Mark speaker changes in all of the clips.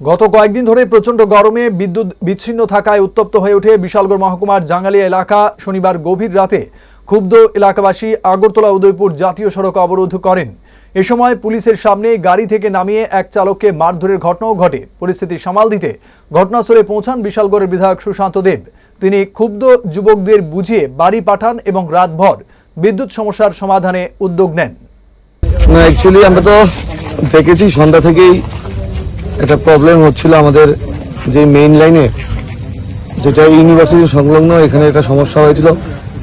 Speaker 1: গত কয়েকদিন ধরে প্রচণ্ড গরমে বিদ্যুৎ বিচ্ছিন্ন থাকায় উত্তপ্ত হয়ে ওঠে বিশালগড় মহকুমার জাঙ্গালিয়া এলাকা। শনিবার গভীর রাতে ক্ষুব্ধ এলাকাবাসী আগরতলা উদয়পুর জাতীয় সড়ক অবরোধ করেন। এ সময় পুলিশের সামনে গাড়ি থেকে নামিয়ে এক চালককে মারধরের ঘটনাও ঘটে। পরিস্থিতি সামাল দিতে ঘটনাস্থলে পৌঁছান বিশালগড়ের বিধায়ক সুশান্ত দেব। তিনি ক্ষুব্ধ যুবকদের বুঝিয়ে বাড়ি পাঠান এবং রাতভর বিদ্যুৎ সমস্যার সমাধানে উদ্যোগ নেন।
Speaker 2: না অ্যাকচুয়ালি আমরা তো দেখেছি, সন্ধ্যা থেকেই একটা প্রবলেম হচ্ছিল আমাদের যে মেইন লাইনে যেটা ইউনিভার্সিটি সংলগ্ন, এখানে একটা সমস্যা হয়েছিল।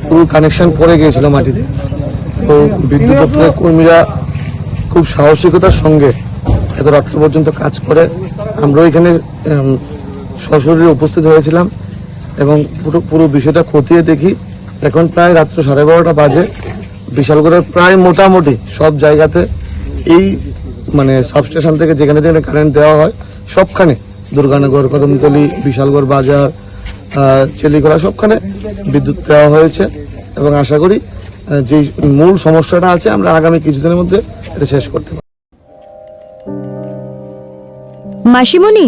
Speaker 2: পুরো কানেকশন পড়ে গিয়েছিল মাটিতে। তো বিদ্যুৎ দপ্তরের কর্মীরা খুব সাহসিকতার সঙ্গে এত রাত্র পর্যন্ত কাজ করে। আমরাও এখানে সশরীরে উপস্থিত হয়েছিলাম এবং পুরো পুরো বিষয়টা খতিয়ে দেখি। এখন প্রায় রাত্র সাড়ে বারোটা বাজে। বিশালগড়ের প্রায় মোটামুটি সব জায়গাতে এই মানে সাবস্টেশন থেকে যেখানে যেখানে কারেন্ট দেওয়া হয়, সবখানে। দুর্গানগর, কদমতলি, বিশালগড় বাজার চেলিগড়া সবখানে বিদ্যুৎ দেওয়া হয়েছে। এবং আশা করি যে মূল সমস্যাটা আছে, আমরা আগামী কিছুদিনের মধ্যে এটা শেষ করতে পারি
Speaker 3: মাসিমণি